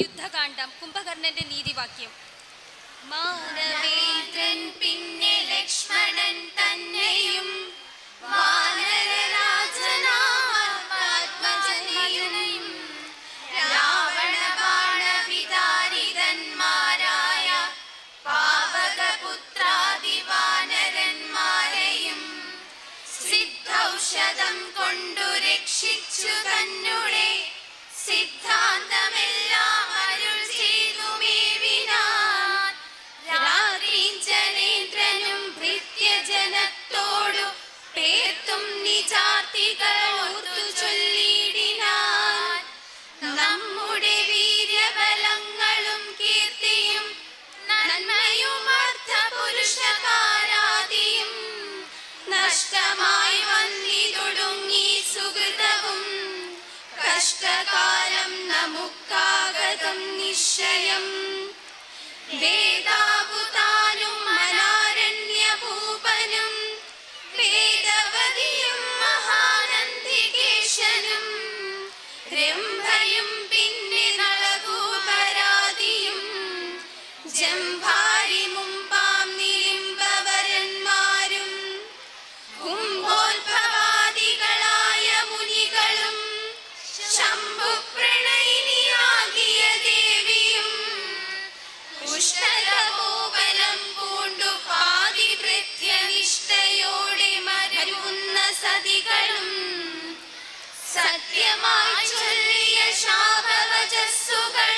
യുദ്ധകാന്ഡം കുംഭകർണന്റെ നീതിവാക്യം. മാനവേന്ദ്രൻ പിന്നെ ലക്ഷ്മണൻ തന്നെയും സിദ്ധൌഷധം കൊണ്ടു രക്ഷിച്ചു തന്നുടെ സിദ്ധാന്തമെല്ലാം അരുൾ ചെയ്തു മേവിനാൻ രാത്രിജനേന്ദ്രനും ഭൃത്യജനത്തോടു പേർത്തും നിജാതികൾ ഓർത്തു ചൊല്ലിയിടിനാൻ നമ്മുടെ വീര്യബലങ്ങളും കീർത്തിയും നന്മയും അർത്ഥപുരുഷകാരാദിയും നഷ്ടമായി വന്നിതൊടുങ്ങി സുഹൃതവും കഷ്ടകാലം നമുക്കാഗതം നിശ്ചയം വേദാവുതാനും സത്യമായി ചൊല്ലിയ ശാപവചസ്സുകൾ.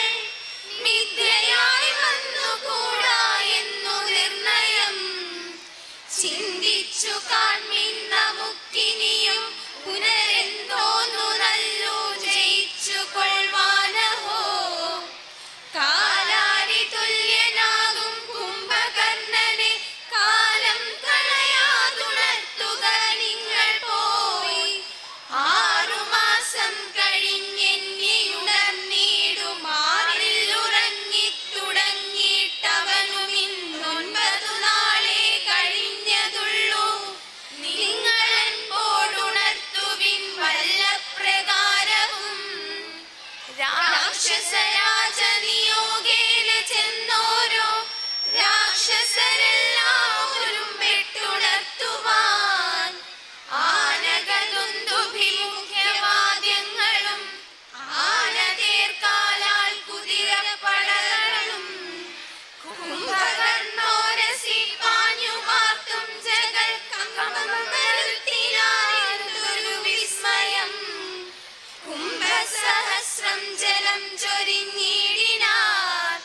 കുംഭസഹസ്രം ജലം ചൊരിഞ്ഞിടിനാർ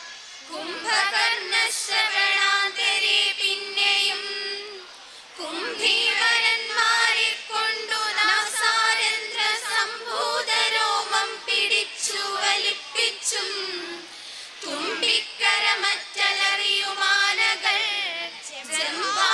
കുംഭകർണശ്രവണാന്തരെ പിന്നെയും കുംഭീവരന്മാരെ കൊണ്ടു നാസാരന്ധ്ര സംഭൂതരോമം പിടിച്ചു വലിപ്പിച്ചും തുമ്പിക്കരമറ്റലറിയുമാനകൾ ജംഭാരി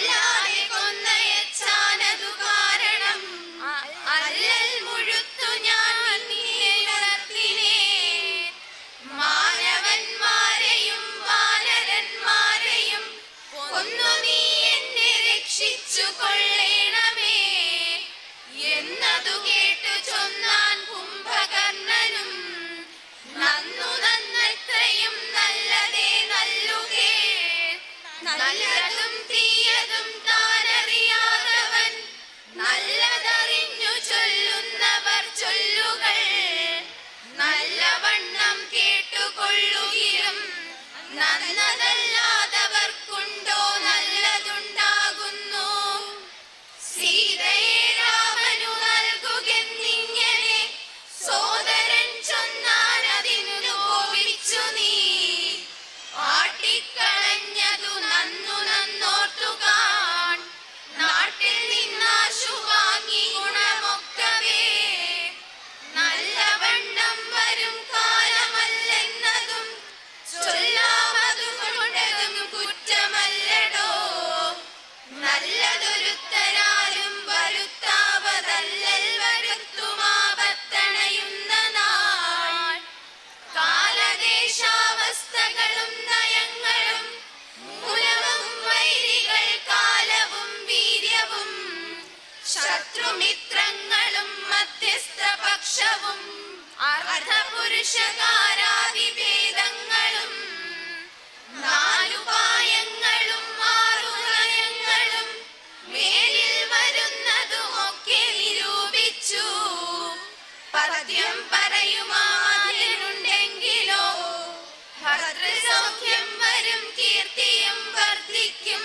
Hello! ശത്രുമിത്രങ്ങളും മധ്യസ്ഥ പക്ഷവും അർദ്ധപുരുഷകാരാതിഭേദങ്ങളും നാലുപായങ്ങളും ആറുഹയങ്ങളും മേലിൽ ഭദ്രസൗഖ്യം വരും കീർത്തിയും വർദ്ധിക്കും.